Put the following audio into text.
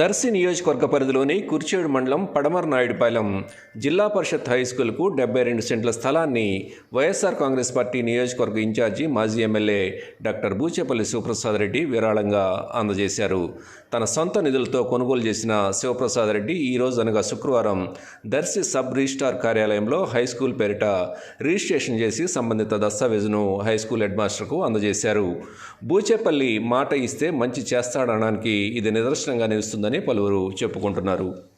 దర్శి నియోజకవర్గ పరిధిలోని కుర్చేడు మండలం పడమరనాయుడుపాలెం జిల్లా పరిషత్ హై స్కూల్కు డెబ్బై రెండు సెంట్ల స్థలాన్ని వైఎస్ఆర్ కాంగ్రెస్ పార్టీ నియోజకవర్గ ఇన్ఛార్జి మాజీ ఎమ్మెల్యే డాక్టర్ బూచేపల్లి శివప్రసాద్ రెడ్డి విరాళంగా అందజేశారు. తన సొంత నిధులతో కొనుగోలు చేసిన శివప్రసాద్ రెడ్డి ఈ రోజు అనగా శుక్రవారం దర్శి సబ్ రిజిస్టార్ కార్యాలయంలో హై స్కూల్ పేరిట రిజిస్ట్రేషన్ చేసి సంబంధిత దస్తావేజును హై స్కూల్ హెడ్ మాస్టర్కు అందజేశారు. బూచేపల్లి మాట ఇస్తే మంచి చేస్తాడనడానికి ఇది నిదర్శనంగా నిలుస్తుందని పలువురు చెప్పుకుంటున్నారు.